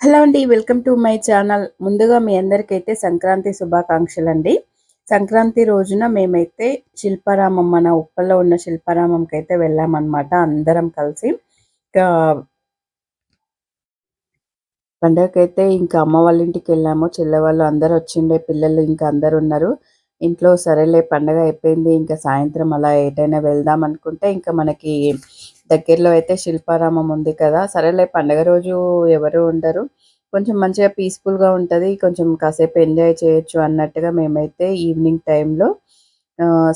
Hello అండి welcome to my channel. ముందుగా మీ అందరికైతే సంక్రాంతి శుభాకాంక్షలు అండి సంక్రాంతి రోజున మేమైతే శిల్పారామం మన ఉప్పల్లో ఉన్న శిల్పారామంకి అయితే వెళ్ళామన్నమాట. అందరం కలిసి. ఇంకా పండగకైతే ఇంకా అమ్మ వాళ్ళ ఇంటికి వెళ్ళాము. చెల్లెవాళ్ళు అందరూ అందరు వచ్చిండే పిల్లలు ఇంకా అందరు ఉన్నారు. ఇంట్లో సరేలే పండగ అయిపోయింది ఇంకా సాయంత్రం అలా ఏదైనా వెళ్దాం అనుకుంటే ఇంకా మనకి దగ్గరలో అయితే శిల్పారామం ఉంది కదా. సరేలే పండగ రోజు ఎవరు ఉండరు. కొంచెం మంచిగా పీస్ఫుల్గా ఉంటుంది. కొంచెం కాసేపు ఎంజాయ్ చేయొచ్చు అన్నట్టుగా మేమైతే ఈవినింగ్ టైంలో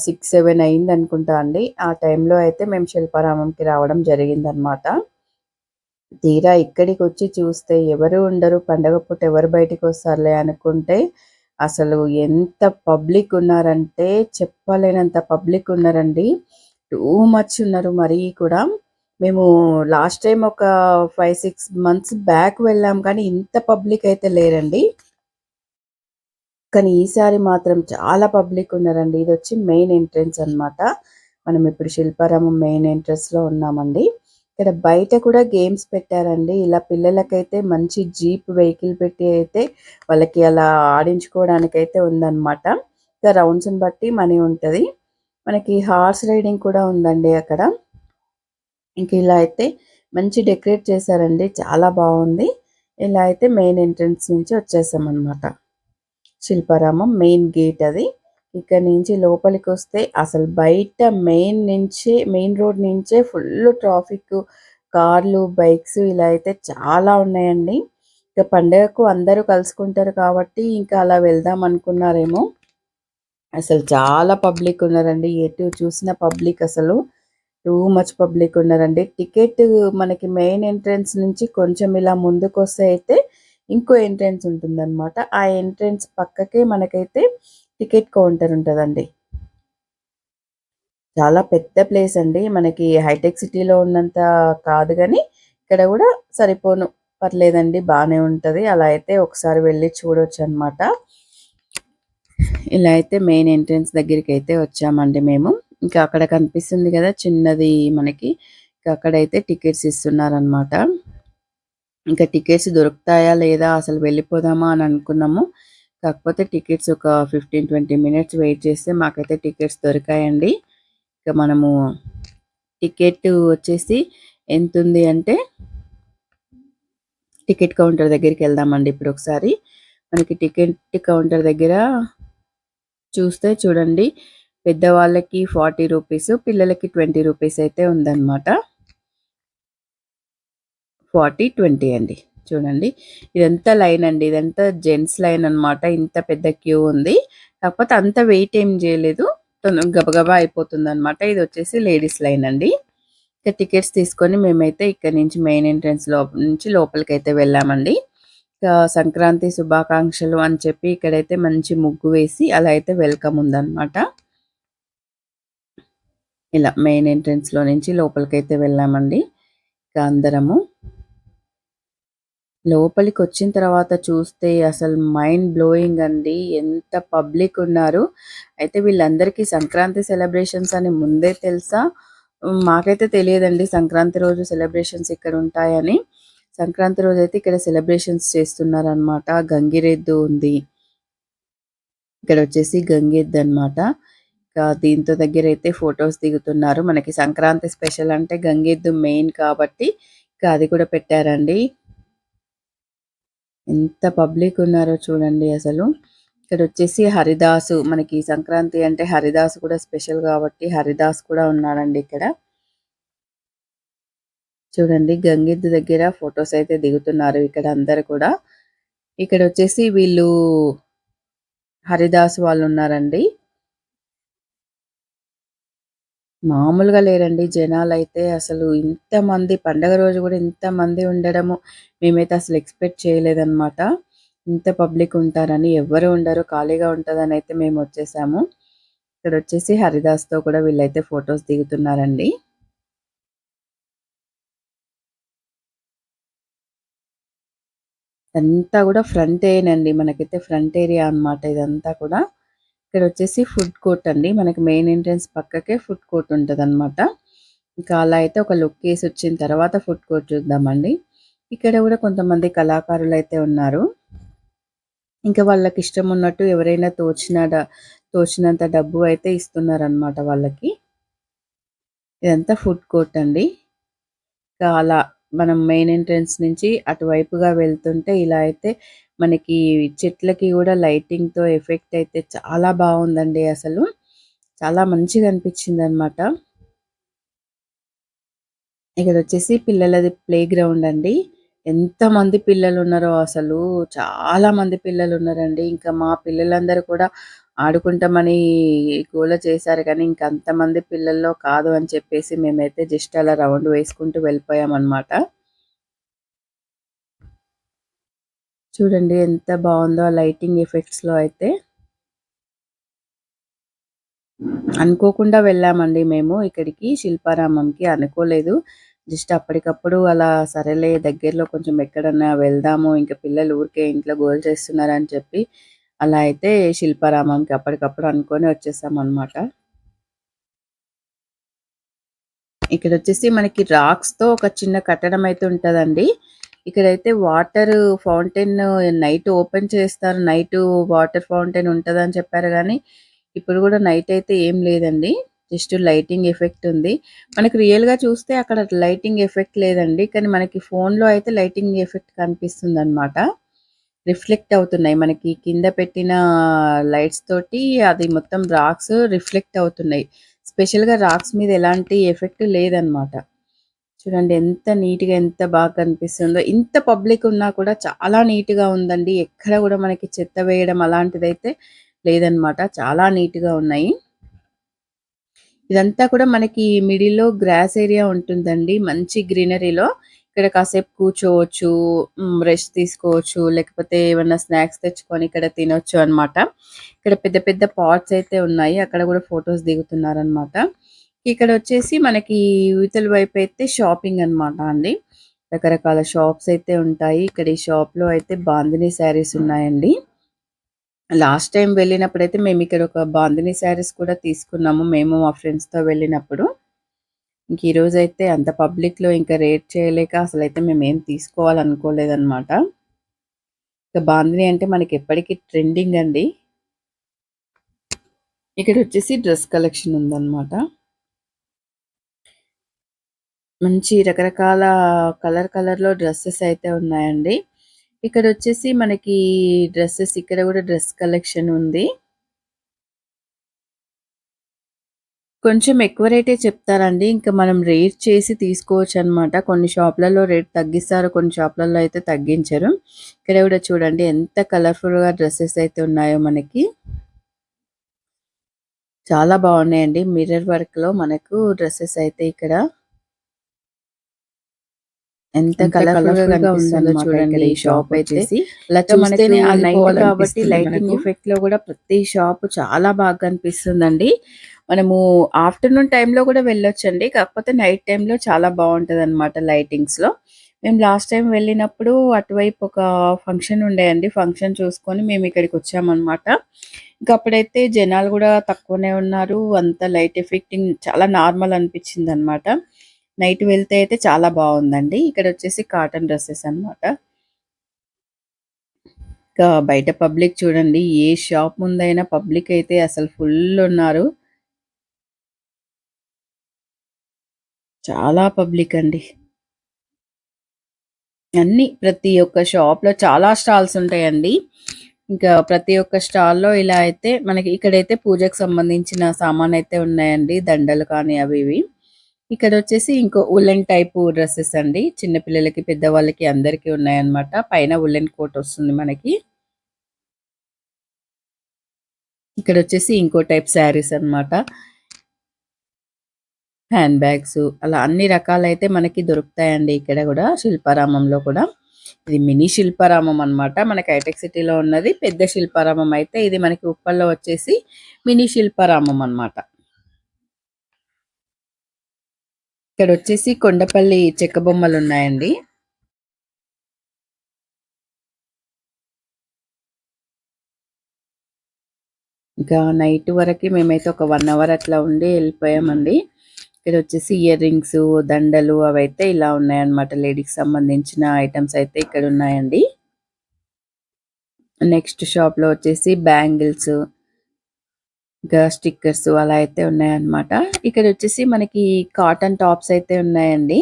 సిక్స్ సెవెన్ అయింది అనుకుంటా అండి. ఆ టైంలో అయితే మేము శిల్పారామంకి రావడం జరిగిందనమాట తీరా ఇక్కడికి వచ్చి చూస్తే ఎవరు ఉండరు. పండగ పూట ఎవరు బయటికి వస్తారులే అనుకుంటే అసలు ఎంత పబ్లిక్ ఉన్నారంటే చెప్పలేనంత పబ్లిక్ ఉన్నారండి. టూ మచ్ ఉన్నారు మరీ కూడా. మేము లాస్ట్ టైం ఒక ఫైవ్ సిక్స్ మంత్స్ బ్యాక్ వెళ్ళాం కానీ ఇంత పబ్లిక్ అయితే లేరండి. కానీ ఈసారి మాత్రం చాలా పబ్లిక్ ఉన్నారండి. ఇది వచ్చి మెయిన్ ఎంట్రన్స్ అనమాట మనం ఇప్పుడు శిల్పారామం మెయిన్ ఎంట్రన్స్లో ఉన్నామండి. ఇక్కడ బయట కూడా గేమ్స్ పెట్టారండి. ఇలా పిల్లలకైతే మంచి జీప్ వెహికల్ పెట్టి అయితే వాళ్ళకి అలా ఆడించుకోవడానికి అయితే ఉందన్నమాట. ఇంకా రౌండ్స్ని బట్టి మనీ ఉంటుంది. మనకి హార్స్ రైడింగ్ కూడా ఉందండి అక్కడ. ఇంక ఇలా అయితే మంచి డెకరేట్ చేశారండి. చాలా బాగుంది. ఇలా అయితే మెయిన్ ఎంట్రన్స్ నుంచి వచ్చేసాం అనమాట శిల్పారామం మెయిన్ గేట్ అది. ఇక్కడ నుంచి లోపలికి వస్తే అసలు బయట మెయిన్ నుంచే మెయిన్ రోడ్ నుంచే ఫుల్ ట్రాఫిక్ కార్లు బైక్స్ ఇలా అయితే చాలా ఉన్నాయండి. ఇక పండగకు అందరూ కలుసుకుంటారు కాబట్టి ఇంకా అలా వెళ్దాం అనుకున్నారేమో. అసలు చాలా పబ్లిక్ ఉన్నారండి. ఎటు చూసిన పబ్లిక్ అసలు. టూ మచ్ పబ్లిక్ ఉన్నారండి టికెట్ మనకి మెయిన్ ఎంట్రన్స్ నుంచి కొంచెం ఇలా ముందుకు వస్తే అయితే ఇంకో ఎంట్రన్స్ ఉంటుందన్నమాట. ఆ ఎంట్రన్స్ పక్కకే మనకైతే టికెట్ కౌంటర్ ఉంటుందండి. చాలా పెద్ద ప్లేస్ అండి. మనకి హైటెక్ సిటీలో ఉన్నంత కాదు కానీ ఇక్కడ కూడా సరిపోను. పర్లేదండి బాగానే ఉంటుంది. అలా అయితే ఒకసారి వెళ్ళి చూడవచ్చు అనమాట ఇలా అయితే మెయిన్ ఎంట్రన్స్ దగ్గరికి అయితే వచ్చామండి మేము. ఇంకా అక్కడ కనిపిస్తుంది కదా చిన్నది మనకి. ఇంకా అక్కడైతే టికెట్స్ ఇస్తున్నారనమాట ఇంకా టికెట్స్ దొరుకుతాయా లేదా అసలు వెళ్ళిపోదామా అని అనుకున్నాము. కాకపోతే టికెట్స్ ఒక ఫిఫ్టీన్ ట్వంటీ మినిట్స్ వెయిట్ చేస్తే మాకైతే టికెట్స్ దొరికాయండి. ఇక మనము టికెట్ వచ్చేసి ఎంత ఉంది అంటే టికెట్ కౌంటర్ దగ్గరికి వెళ్దామండి ఇప్పుడు ఒకసారి. మనకి టికెట్ కౌంటర్ దగ్గర చూస్తే చూడండి. పెద్దవాళ్ళకి ఫార్టీ రూపీస్ పిల్లలకి ట్వంటీ రూపీస్ అయితే ఉందన్నమాట. ఫార్టీ ట్వంటీ అండి. చూడండి. ఇదంతా లైన్ అండి. ఇదంతా జెంట్స్ లైన్ అనమాట ఇంత పెద్ద క్యూ ఉంది. కాకపోతే అంత వెయిట్ ఏం చేయలేదు. గబగబా అయిపోతుంది అనమాట ఇది వచ్చేసి లేడీస్ లైన్ అండి. ఇక టికెట్స్ తీసుకొని మేమైతే ఇక్కడ నుంచి మెయిన్ ఎంట్రన్స్లో నుంచి లోపలికి అయితే వెళ్ళామండి సంక్రాంతి శుభాకాంక్షలు అని చెప్పి ఇక్కడైతే మంచి ముగ్గు వేసి అలా అయితే వెల్కమ్ ఉందన్నమాట. ఇలా మెయిన్ ఎంట్రన్స్లో నుంచి లోపలికైతే వెళ్ళామండి. ఇక అందరము. లోపలికి వచ్చిన తర్వాత చూస్తే అసలు మైండ్ బ్లోయింగ్ అండి. ఎంత పబ్లిక్ ఉన్నారు. అయితే వీళ్ళందరికీ సంక్రాంతి సెలబ్రేషన్స్ అని ముందే తెలుసా? మాకైతే తెలియదండి సంక్రాంతి రోజు సెలబ్రేషన్స్ ఇక్కడ ఉంటాయని. సంక్రాంతి రోజు అయితే ఇక్కడ సెలబ్రేషన్స్ చేస్తున్నారనమాట గంగిరెద్దు ఉంది. ఇక్కడ వచ్చేసి గంగిరెద్దు అనమాట దీంతో దగ్గర అయితే ఫొటోస్ దిగుతున్నారు. మనకి సంక్రాంతి స్పెషల్ అంటే గంగిద్దు మెయిన్ కాబట్టి ఇంకా అది కూడా పెట్టారండి. ఎంత పబ్లిక్ ఉన్నారో చూడండి అసలు. ఇక్కడ వచ్చేసి హరిదాసు మనకి సంక్రాంతి అంటే హరిదాస్ కూడా స్పెషల్ కాబట్టి హరిదాస్ కూడా ఉన్నాడండి ఇక్కడ. చూడండి గంగిద్దు దగ్గర ఫొటోస్ అయితే దిగుతున్నారు ఇక్కడ అందరు కూడా. ఇక్కడ వచ్చేసి వీళ్ళు హరిదాస్ వాళ్ళు ఉన్నారండి. మామూలుగా లేరండి. జనాలు అయితే అసలు ఇంతమంది పండగ రోజు కూడా ఇంతమంది ఉండడము మేమైతే అసలు ఎక్స్పెక్ట్ చేయలేదన్నమాట. ఇంత పబ్లిక్ ఉంటారని ఎవరు ఉండరు ఖాళీగా ఉంటుందని అయితే మేము వచ్చేసాము. ఇక్కడ వచ్చేసి హరిదాస్తో కూడా వీళ్ళైతే ఫొటోస్ దిగుతున్నారండి. అంతా కూడా ఫ్రంట్ ఏనండి. మనకైతే ఫ్రంట్ ఏరియా అనమాట ఇదంతా కూడా. ఇక్కడ వచ్చేసి ఫుడ్ కోర్ట్ అండి. మనకి మెయిన్ ఎంట్రన్స్ పక్కకే ఫుడ్ కోర్ట్ ఉంటుంది అనమాట ఇంకా అలా అయితే ఒక లుక్ వేసి వచ్చిన తర్వాత ఫుడ్ కోర్ట్ చూద్దామండి. ఇక్కడ కూడా కొంతమంది కళాకారులు అయితే ఉన్నారు. ఇంకా వాళ్ళకి ఇష్టం ఉన్నట్టు ఎవరైనా తోచిన తోచినంత డబ్బు అయితే ఇస్తున్నారనమాట వాళ్ళకి. ఇదంతా ఫుడ్ కోర్ట్ అండి. ఇంకా అలా మనం మెయిన్ ఎంట్రన్స్ నుంచి అటువైపుగా వెళ్తుంటే ఇలా అయితే మనకి చెట్లకి కూడా లైటింగ్తో ఎఫెక్ట్ అయితే చాలా బాగుందండి అసలు. చాలా మంచిగా అనిపించింది అనమాట ఇక్కడ వచ్చేసి పిల్లలది ప్లే గ్రౌండ్ అండి. ఎంత మంది పిల్లలు ఉన్నారో అసలు. చాలా మంది పిల్లలు ఉన్నారండి ఇంకా మా పిల్లలందరూ కూడా ఆడుకుంటామని గోల చేశారు కానీ ఇంకా అంతమంది పిల్లల్లో కాదు అని చెప్పేసి మేమైతే జస్ట్ అలా రౌండ్ వేసుకుంటూ వెళ్ళిపోయాం అనమాట చూడండి ఎంత బాగుందో లైటింగ్ ఎఫెక్ట్స్లో అయితే. అనుకోకుండా వెళ్ళామండి మేము ఇక్కడికి శిల్పారామంకి అనుకోలేదు. జస్ట్ అప్పటికప్పుడు అలా సరేలే దగ్గరలో కొంచెం ఎక్కడన్నా వెళ్దాము ఇంకా పిల్లలు ఊరికే ఇంట్లో గోల్ చేస్తున్నారు అని చెప్పి అలా అయితే శిల్పారామంకి అప్పటికప్పుడు అనుకొని వచ్చేసాం అనమాట ఇక్కడ వచ్చేసి మనకి రాక్స్తో ఒక చిన్న కట్టడం అయితే ఉంటదండి. ఇక్కడైతే వాటర్ ఫౌంటైన్ నైట్ ఓపెన్ చేస్తారు. నైట్ వాటర్ ఫౌంటైన్ ఉంటదని చెప్పారు కానీ ఇప్పుడు కూడా నైట్ అయితే ఏం లేదండి. జస్ట్ లైటింగ్ ఎఫెక్ట్ ఉంది. మనకి రియల్గా చూస్తే అక్కడ లైటింగ్ ఎఫెక్ట్ లేదండి. కానీ మనకి ఫోన్లో అయితే లైటింగ్ ఎఫెక్ట్ కనిపిస్తుంది అనమాట రిఫ్లెక్ట్ అవుతున్నాయి. మనకి కింద పెట్టిన లైట్స్ తోటి అది మొత్తం రాక్స్ రిఫ్లెక్ట్ అవుతున్నాయి. స్పెషల్గా రాక్స్ మీద ఎలాంటి ఎఫెక్ట్ లేదనమాట చూడండి ఎంత నీట్గా ఎంత బాగా కనిపిస్తుందో. ఇంత పబ్లిక్ ఉన్నా కూడా చాలా నీట్గా ఉందండి. ఎక్కడ కూడా మనకి చెత్త వేయడం అలాంటిదైతే లేదనమాట. చాలా నీట్గా ఉన్నాయి. ఇదంతా కూడా మనకి మిడిల్లో గ్రాస్ ఏరియా ఉంటుందండి. మంచి గ్రీనరీలో. ఇక్కడ కాసేపు కూర్చోవచ్చు రెస్ట్ తీసుకోవచ్చు లేకపోతే ఏమన్నా స్నాక్స్ తెచ్చుకొని ఇక్కడ తినొచ్చు అన్నమాట. ఇక్కడ పెద్ద పెద్ద పాట్స్ అయితే ఉన్నాయి. అక్కడ కూడా ఫొటోస్ దిగుతున్నారనమాట ఇక్కడ వచ్చేసి మనకి ఇవతల వైపు అయితే షాపింగ్ అన్నమాట అండి. రకరకాల షాప్స్ అయితే ఉంటాయి. ఇక్కడ ఈ షాప్లో అయితే బాందిని శారీస్ ఉన్నాయండి. లాస్ట్ టైం వెళ్ళినప్పుడైతే మేము ఇక్కడ ఒక బాందిని శారీస్ కూడా తీసుకున్నాము. మేము మా ఫ్రెండ్స్తో వెళ్ళినప్పుడు. ఇంక ఈ రోజు అయితే అంత పబ్లిక్లో ఇంకా రేట్ చేయలేక అసలు అయితే మేము ఏం తీసుకోవాలనుకోలేదన్నమాట. ఇక బాందిని అంటే మనకి ఎప్పటికీ ట్రెండింగ్ అండి. ఇక్కడ వచ్చేసి డ్రెస్ కలెక్షన్ ఉందన్నమాట. మంచి రకరకాల కలర్ కలర్లో డ్రెస్సెస్ అయితే ఉన్నాయండి. ఇక్కడ వచ్చేసి మనకి డ్రెస్సెస్ ఇక్కడ కూడా డ్రెస్ కలెక్షన్ ఉంది. కొంచెం ఎక్కువ రేటే చెప్తారండి. ఇంకా మనం రేట్ చేసి తీసుకోవచ్చు అనమాట కొన్ని షాప్లలో రేట్ తగ్గిస్తారు కొన్ని షాప్లలో అయితే తగ్గించరు. ఇక్కడ కూడా చూడండి ఎంత కలర్ఫుల్గా డ్రెస్సెస్ అయితే ఉన్నాయో మనకి. చాలా బాగున్నాయండి. మిర్రర్ వర్క్లో మనకు డ్రెస్సెస్ అయితే ఇక్కడ. ఎంత కలర్ఫుల్గా ఉందన్నమాట చూడండి ఈ షాప్ మనకు చూస్తేనే ఆ నైట్ కాబట్టి లైటింగ్. ఎఫెక్ట్లో కూడా ప్రతి షాప్ చాలా బాగా కనిపిస్తుందండి. మనము ఆఫ్టర్నూన్ టైంలో కూడా వెళ్ళొచ్చండి. కాకపోతే నైట్ టైంలో చాలా బాగుంటది అనమాట లైటింగ్స్లో. మేము లాస్ట్ టైం వెళ్ళినప్పుడు అటువైపు ఒక ఫంక్షన్ ఉండేయండి ఫంక్షన్ చూసుకొని మేము ఇక్కడికి వచ్చామన్నమాట. ఇంకా అప్పుడైతే జనాలు కూడా తక్కువనే ఉన్నారు. అంత లైట్ ఎఫెక్టింగ్ చాలా నార్మల్ అనిపించింది అనమాట నైట్ వెళ్తే అయితే చాలా బాగుందండి. ఇక్కడ వచ్చేసి కాటన్ డ్రెస్సెస్ అన్నమాట. ఇంకా బయట పబ్లిక్ చూడండి ఏ షాప్ ముందైనా పబ్లిక్ అయితే అసలు ఫుల్ ఉన్నారు. చాలా పబ్లిక్ అండి. అన్ని ప్రతి ఒక్క షాప్లో చాలా స్టాల్స్ ఉంటాయండి. ఇంకా ప్రతి ఒక్క స్టాల్లో ఇలా అయితే మనకి ఇక్కడైతే పూజకు సంబంధించిన సామాన్ అయితే ఉన్నాయండి. దండలు కానీ అవి ఇవి. ఇక్కడ వచ్చేసి ఇంకో ఉలెన్ టైప్ డ్రెస్సెస్ అండి. చిన్న పిల్లలకి పెద్దవాళ్ళకి అందరికీ ఉన్నాయన్నమాట. పైన ఉలెన్ కోట్ వస్తుంది మనకి. ఇక్కడ వచ్చేసి ఇంకో టైప్ శారీస్ అన్నమాట. హ్యాండ్ బ్యాగ్స్ అలా అన్ని రకాలైతే మనకి దొరుకుతాయండి ఇక్కడ కూడా శిల్పారామంలో కూడా. ఇది మినీ శిల్పారామం అన్నమాట. మనకి హైటెక్ సిటీలో ఉన్నది. పెద్ద శిల్పారామం అయితే ఇది మనకి ఉప్పల్లో వచ్చేసి మినీ శిల్పారామం అన్నమాట. ఇక్కడ వచ్చేసి కొండపల్లి చెక్క బొమ్మలు ఉన్నాయండి ఇంకా నైట్ వరకు మేమైతే ఒక వన్ అవర్ అట్లా ఉండి వెళ్ళిపోయామండి. ఇక్కడ వచ్చేసి ఇయర్ రింగ్స్ దండలు అవైతే ఇలా ఉన్నాయన్నమాట. లేడీకి సంబంధించిన ఐటమ్స్ అయితే ఇక్కడ ఉన్నాయండి నెక్స్ట్ షాప్లో వచ్చేసి బ్యాంగిల్స్ ఇంకా స్టిక్కర్స్ అలా అయితే ఉన్నాయన్నమాట. ఇక్కడ వచ్చేసి మనకి కాటన్ టాప్స్ అయితే ఉన్నాయండి.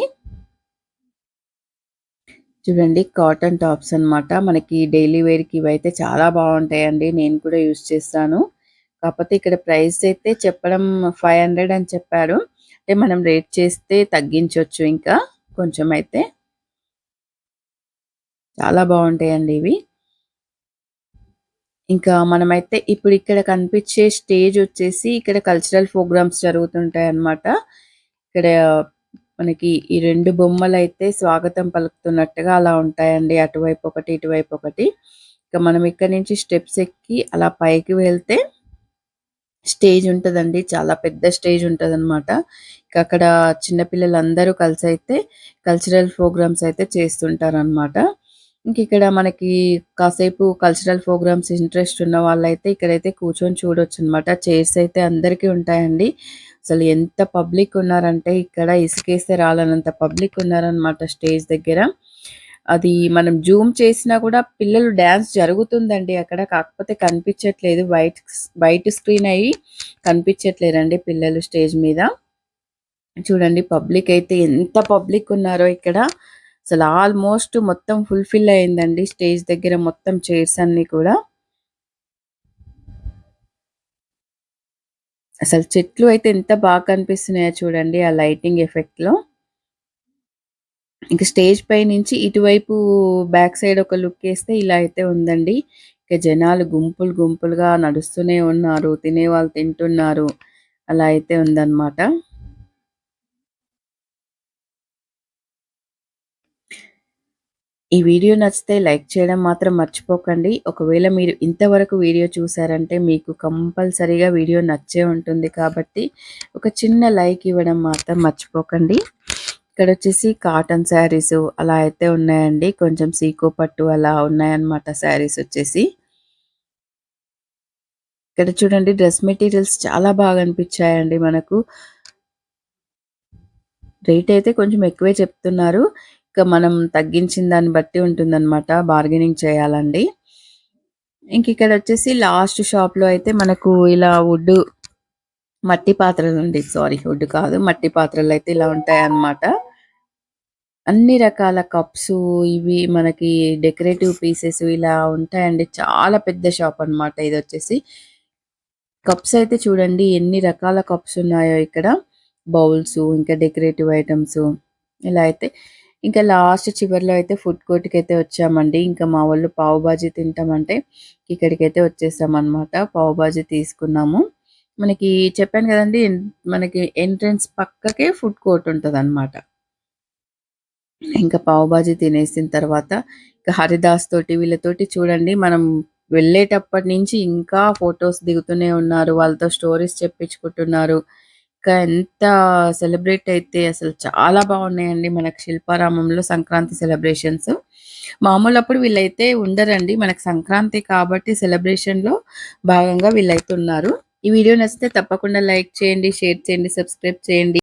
చూడండి కాటన్ టాప్స్ అన్నమాట. మనకి డైలీ వేర్కి ఇవైతే చాలా బాగుంటాయండి. నేను కూడా యూస్ చేస్తాను. కాకపోతే ఇక్కడ ప్రైస్ అయితే చెప్పడం ఫైవ్ హండ్రెడ్ అని చెప్పారు. అంటే మనం రేట్ చేస్తే తగ్గించవచ్చు ఇంకా కొంచెం అయితే. చాలా బాగుంటాయండి ఇవి. ఇంకా మనమైతే ఇప్పుడు ఇక్కడ కనిపించే స్టేజ్ వచ్చేసి ఇక్కడ కల్చరల్ ప్రోగ్రామ్స్ జరుగుతుంటాయి అన్నమాట. ఇక్కడ మనకి ఈ రెండు బొమ్మలు అయితే స్వాగతం పలుకుతున్నట్టుగా అలా ఉంటాయండి. అటువైపు ఒకటి ఇటువైపు ఒకటి. ఇక మనం ఇక్కడ నుంచి స్టెప్స్ ఎక్కి అలా పైకి వెళ్తే స్టేజ్ ఉంటదండి. చాలా పెద్ద స్టేజ్ ఉంటుంది అనమాట అక్కడ చిన్నపిల్లలందరూ కలిసి అయితే కల్చరల్ ప్రోగ్రామ్స్ అయితే చేస్తుంటారు ఇంకిక్కడ ఇక్కడ మనకి కాసేపు కల్చరల్ ప్రోగ్రామ్స్ ఇంట్రెస్ట్ ఉన్న వాళ్ళైతే ఇక్కడైతే కూర్చొని చూడొచ్చు అనమాట చైర్స్ అయితే అందరికీ ఉంటాయండి. అసలు ఎంత పబ్లిక్ ఉన్నారంటే ఇక్కడ ఇసుకేస్తే రాలనంత పబ్లిక్ ఉన్నారనమాట స్టేజ్ దగ్గర. అది మనం జూమ్ చేసినా కూడా పిల్లలు డ్యాన్స్ జరుగుతుందండి. అక్కడ కాకపోతే కనిపించట్లేదు. వైట్ వైట్ స్క్రీన్ అయ్యి కనిపించట్లేదండి పిల్లలు స్టేజ్ మీద. చూడండి పబ్లిక్ అయితే ఎంత పబ్లిక్ ఉన్నారో ఇక్కడ. అసలు ఆల్మోస్ట్ మొత్తం ఫుల్ఫిల్ అయిందండి స్టేజ్ దగ్గర మొత్తం చైర్స్ అన్ని కూడా. అసలు చెట్లు అయితే ఎంత బాగా కనిపిస్తున్నాయో చూడండి ఆ లైటింగ్ ఎఫెక్ట్లో ఇంకా స్టేజ్ పై నుంచి ఇటువైపు బ్యాక్ సైడ్ ఒక లుక్ వేస్తే ఇలా అయితే ఉందండి. ఇక జనాలు గుంపులు గుంపులుగా నడుస్తూనే ఉన్నారు తినే వాళ్ళు తింటున్నారు అలా అయితే ఉందన్నమాట. ఈ వీడియో నచ్చితే లైక్ చేయడం మాత్రం మర్చిపోకండి. ఒకవేళ మీరు ఇంతవరకు వీడియో చూసారంటే మీకు కంపల్సరీగా వీడియో నచ్చే ఉంటుంది కాబట్టి ఒక చిన్న లైక్ ఇవ్వడం మాత్రం మర్చిపోకండి. ఇక్కడ వచ్చేసి కాటన్ శారీస్ అలా అయితే ఉన్నాయండి. కొంచెం సీకో పట్టు అలా ఉన్నాయన్నమాట శారీస్ వచ్చేసి. ఇక్కడ చూడండి డ్రెస్ మెటీరియల్స్ చాలా బాగా అనిపించాయండి మనకు. రేట్ అయితే కొంచెం ఎక్కువే చెప్తున్నారు. మనం తగ్గించిన దాన్ని బట్టి ఉంటుందన్నమాట. బార్గెనింగ్ చేయాలండి. ఇంక ఇక్కడ వచ్చేసి లాస్ట్ షాప్లో అయితే మనకు ఇలా వుడ్ మట్టి పాత్రలు అండి. సారీ వుడ్ కాదు మట్టి పాత్రలు అయితే ఇలా ఉంటాయి అన్నమాట అన్ని రకాల కప్స్ ఇవి మనకి డెకరేటివ్ పీసెస్ ఇలా ఉంటాయండి. చాలా పెద్ద షాప్ అన్నమాట ఇది వచ్చేసి. కప్స్ అయితే చూడండి ఎన్ని రకాల కప్స్ ఉన్నాయో ఇక్కడ. బౌల్స్ ఇంకా డెకరేటివ్ ఐటమ్స్ ఇలా అయితే. ఇంకా లాస్ట్ చివరిలో అయితే ఫుడ్ కోర్ట్కి అయితే వచ్చామండి. ఇంకా మా వాళ్ళు పావు బాజీ తింటామంటే ఇక్కడికి అయితే వచ్చేసాం పావు బాజీ తీసుకున్నాము. మనకి చెప్పాను కదండి మనకి ఎంట్రన్స్ పక్కకే ఫుడ్ కోర్ట్ ఉంటుంది అనమాట ఇంకా పావు బాజీ తినేసిన తర్వాత ఇంకా హరిదాస్ తోటి వీళ్ళతోటి చూడండి మనం వెళ్ళేటప్పటి నుంచి ఇంకా ఫొటోస్ దిగుతూనే ఉన్నారు. వాళ్ళతో స్టోరీస్ చెప్పించుకుంటున్నారు. ఇంకా ఎంత సెలబ్రేట్ అయితే అసలు చాలా బాగున్నాయండి మనకు శిల్పారామంలో సంక్రాంతి సెలబ్రేషన్స్ మామూలు అప్పుడు వీళ్ళైతే ఉండరండి మనకు సంక్రాంతి కాబట్టి సెలబ్రేషన్లో భాగంగా వీళ్ళైతే ఉన్నారు. ఈ వీడియో నచ్చితే తప్పకుండా లైక్ చేయండి షేర్ చేయండి సబ్స్క్రైబ్ చేయండి.